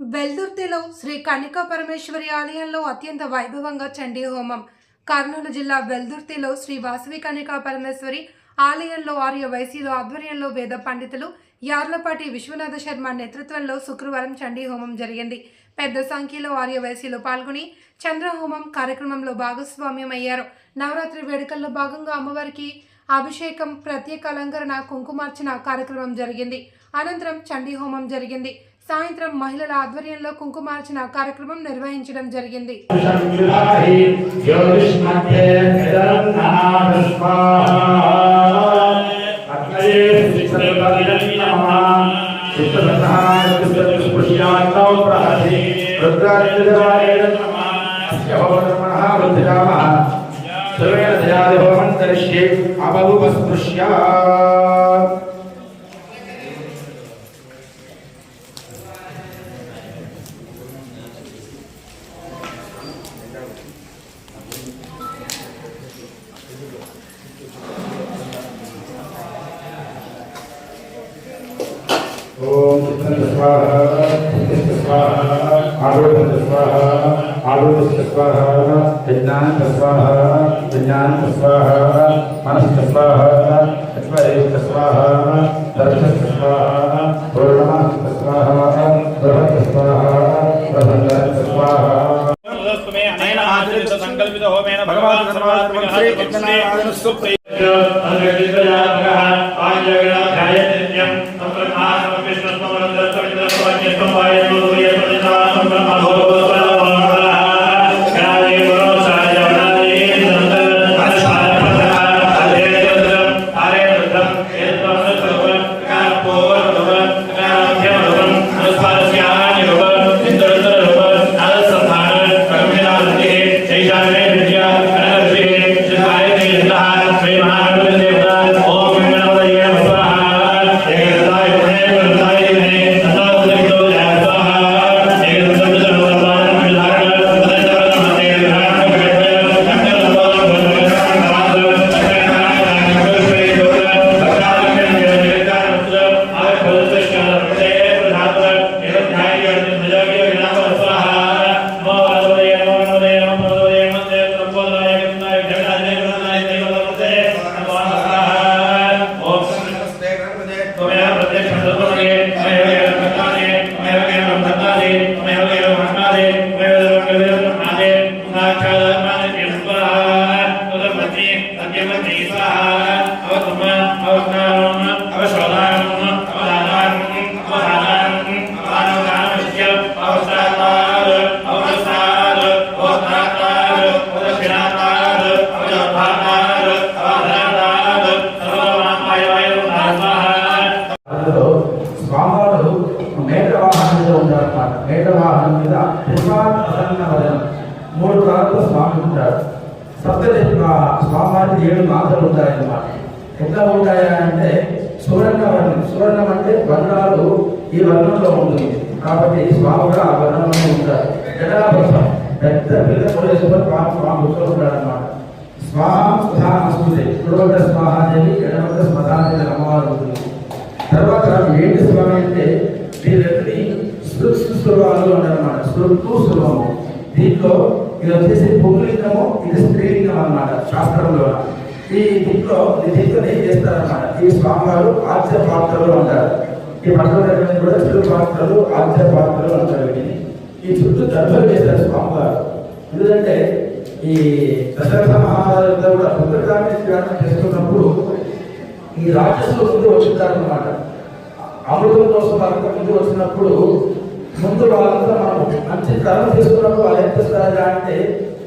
వెల్దుర్తిలో శ్రీ కనికా పరమేశ్వరి ఆలయంలో అత్యంత వైభవంగా చండీ హోమం. కర్నూలు జిల్లా వెల్దుర్తిలో శ్రీ వాసవి కనికా పరమేశ్వరి ఆలయంలో ఆర్య వైశ్యుల ఆధ్వర్యంలో వేద పండితులు యార్లపాటి విశ్వనాథ శర్మ నేతృత్వంలో శుక్రవారం చండీ హోమం జరిగింది. పెద్ద సంఖ్యలో ఆర్య వైశ్యులు పాల్గొని చంద్రహోమం కార్యక్రమంలో భాగస్వామ్యం అయ్యారు నవరాత్రి వేడుకల్లో భాగంగా అమ్మవారికి అభిషేకం ప్రత్యేక అలంకరణ కుంకుమార్చన కార్యక్రమం జరిగింది. అనంతరం చండీ హోమం జరిగింది. సాయంత్రం మహిళల ఆధ్వర్యంలో కుంకుమార్చన కార్యక్రమం నిర్వహించడం జరిగింది. సంవిధాయి आलोचन स्वाह स्वाह आलोचन स्वाह आलोचन स्वाह विज्ञान स्वाह विज्ञान स्वाह मनस् स्वाह स्वरेश स्वाह दर्शन स्वाह पूर्णमा स्वाह ब्रह्म स्वाह प्रबंध स्वाह संकल्पित तो होमेन भगवान सर्वात्मकं श्री कृष्णाय सुप्रिय వాహనం మీద ఉంటారన్నమాట వదనం. మూడు కాలంలో స్వామి ఉంటారు. సప్తదేశ స్వామివారికి ఏడు మాటలు ఉంటాయన్నమాట. ఎట్లా ఉంటాయా అంటే సువర్ణ వర్ణం సువర్ణం అంటే వర్ణాలు ఈ వర్ణంలో ఉంటుంది. కాబట్టి స్వామి ఆ వర్ణంలో ఉంటారు. జటాభసం పెద్ద పిల్ల కొడేశ్వర స్వామి స్వామి ఉంటాడనమాట ఉంటాడన్నమాట స్వాహం స్వధానస్తుంది కుడవట స్వాహాదేవి ఎడమట స్మధాదేవి అమ్మవారు ఉంటుంది. తర్వాత ఏంటి స్వామి అంటే వీళ్ళని సృష్టి స్వభావాలు అన్నమాట. సృక్కు స్వభావం దీంట్లో ఇది వచ్చేసి పుంలింగము ఇది స్త్రీలింగం అన్నమాట. శాస్త్రంలో. ఈ దీంట్లో ఈ దీంట్లో ఏం చేస్తారన్నమాట? ఈ స్వామివారు ఆద్య పాత్రలు అంటారు ఈ పట్టణ కూడా చిరు పాత్రలు ఆద్య పాత్రలు అంటారు వీటిని. ఈ చుట్టూ దర్భలు చేశారు స్వామివారు. ఎందుకంటే ఈ దశరథ మహారాజు కూడా రుద్రకాన్ని స్నానం చేసుకున్నప్పుడు ఈ రాక్షసులు ముందు వచ్చిందన్నమాట. అమృతం కోసం వాళ్ళంతా ముందు వచ్చినప్పుడు ముందు వాళ్ళంతా మనం మంచి తరం తీసుకున్నప్పుడు వాళ్ళు ఎంత చేస్తారా అంటే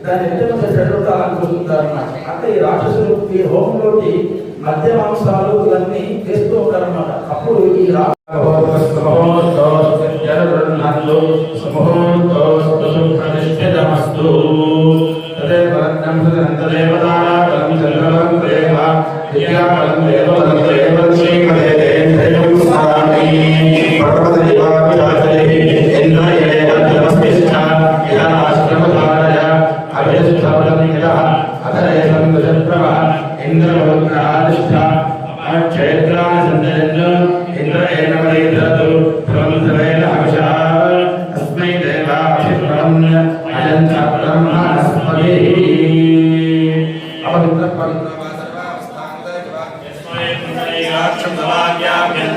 దాన్ని ఎంత మంది చెడుతారనుకుంటారు అంటే ఈ రాక్షసులు ఈ హోమంలోకి మధ్య మాంసాలు ఇవన్నీ చేస్తూ ఉంటారన్నమాట. అప్పుడు ఈ రా క్షేత్రాన్ని సందర్శించు ఇంద్ర ఏనవరేతు ప్రముఖమైన అక్షరాలు అస్మై దేవాక్షరం అజంత బ్రహ్మస్మై అవధుత పరమ సర్వావస్థాంగ జవాక్య స్మై పునరేవాక్షం దవాక్యాభ్యం